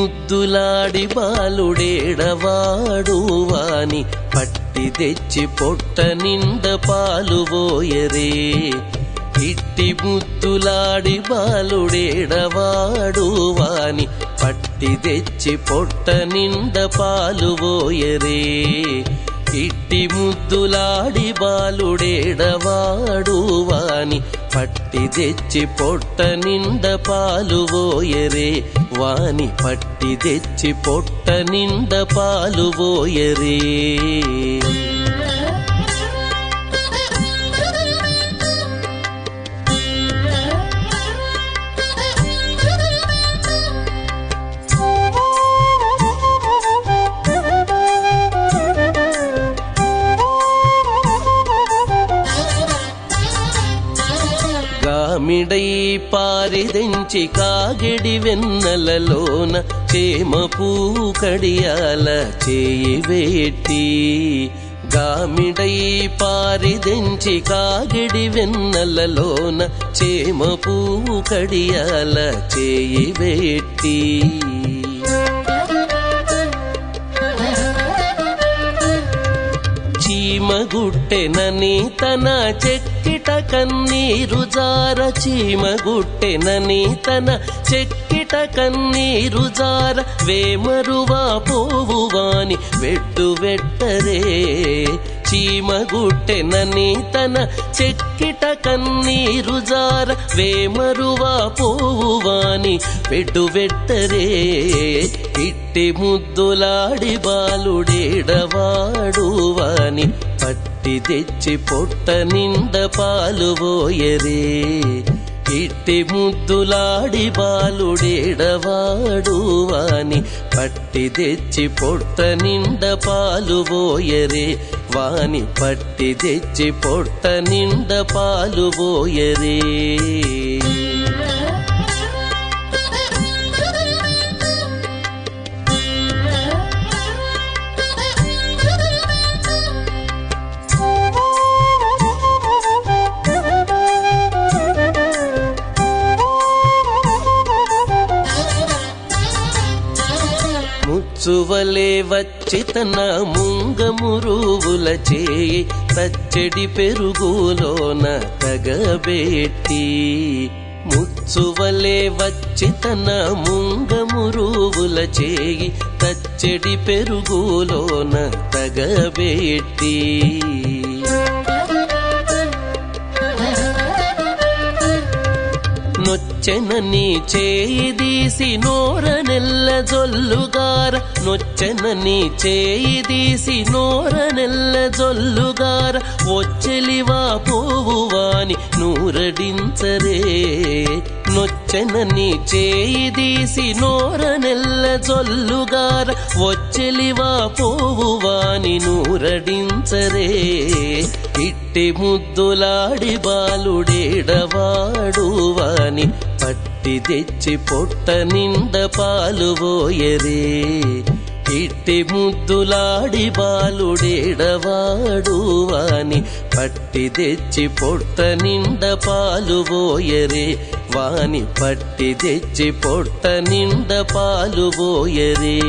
ముద్దులాడి బాలుడేడవాడు వాని పట్టి తెచ్చి పొట్ట నిండ పాలు పోయరే. ఇట్టి ముద్దులాడి బాలుడేడవాడు వాని పట్టి తెచ్చి పొట్ట నిండ పాలు పోయరే. ఇట్టి ముద్దులాడి బాలుడేడవాడు వాని పట్టి తెచ్చి పొట్ట నిండ పాలు పోయరే. వాని పట్టి తెచ్చి పొట్ట నిండ పాలు పోయరే. పారిదించి కాగిడి వెన్నెలలోన చేమ పూకడియాల చేయి వేట్టి గామిడై పారిదించి కాగిడి వెన్నెలలోన చేమ పూకడియాల చేయి వేట్టి చీమగుట్టెనని తన చెక్కిట కన్నీరు జార చీమ గుట్టెనని తన చెక్కిట కన్నీరు జార వేమరువా పోవువాని వెట్టు వెట్టరే చీమగుట్టెనని తన చెక్కిట కన్నీరు జార వేమరువా పోవువాని వెట్టు వెట్టరే ఇట్టి ముద్దులాడి బాలుడేడవాడు వాని పట్టి తెచ్చి పొట్ట నిండ పాలు పోయరే ఎట్టి ముద్దులాడి బాలుడేడవాడు వాని పట్టి తెచ్చి పొట్ట నిండ పాలు పోయరే వాని పట్టి తెచ్చి పొట్ట నిండ పాలు పోయరే. సువలే వచ్చి తన ముంగమురువుల చేయి తచ్చడి పెరుగులోన తగబెట్టి ముచ్చువలే వచ్చి తన ముంగమురువుల చేయి తచ్చడి పెరుగులోన తగబెట్టి నొచ్చెన నీ చేయి దీసి నోర నెల్ల జొల్లుగార. నొచ్చెన నీ చేయి దీసి నోర నెల్ల జొల్లుగార వచ్చెలివా పోవువాని నూరడించరే నొచ్చెనని చేయి తీసి నోర నెల్ల జొల్లుగార వచ్చెలివా పోవువాని నూరడించరే ఇట్టి ముద్దులాడి బాలుడేడవాడు వాని పట్టి తెచ్చి పొట్ట నిండ పాలువోయరే. ఇట్టి ముద్దులాడి బాలుడేడవాడు వాని పట్టి తెచ్చి పొట్ట నిండ పాలు పోయరే. వాని పట్టి తెచ్చి పొట్ట నిండ పాలు పోయరే.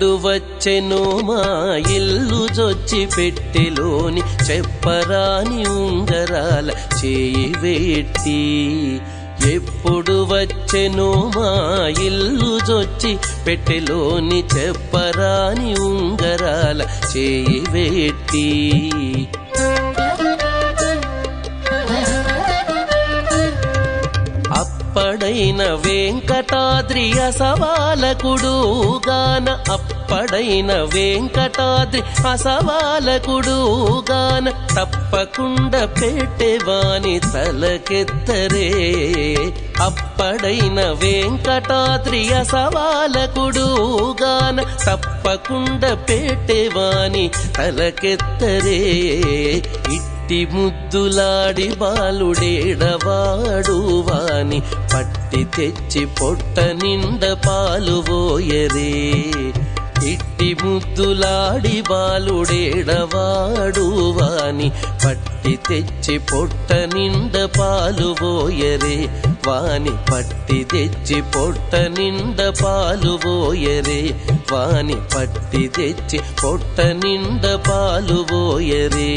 ఎప్పుడు వచ్చెనో మా ఇల్లు జొచ్చి పెట్టెలోని చెప్పరాని ఉంగరాల చేయి వేట్టి. ఎప్పుడు వచ్చెను మా ఇల్లు జొచ్చి పెట్టెలోని చెప్పరాని ఉంగరాల చేయి వేట్టి. అప్పడైన వెంకటాద్రి అసవాలకుడు గాన అప్పడైన వెంకటాద్రి అసవాలకుడు గాన తప్పకుండా పెట్టేవాని తలకెత్తరే. అప్పడైన వెంకటాద్రి అసవాలకుడు గాన తప్పకుండా పెట్టేవాని తలకెత్తరే. పట్టి ముద్దులాడి బాలుడేడవాడు వాని పట్టి తెచ్చి పొట్ట నిండ పాలు పోయరే. ఇట్టి ముద్దులాడి బాలుడేడవాడు వాని పట్టి తెచ్చి పొట్ట నిండ పాలు పోయరే. వాని పట్టి తెచ్చి పొట్ట నిండ పాలు పోయరే. వాని పట్టి తెచ్చి పొట్ట నిండ పాలు పోయరే.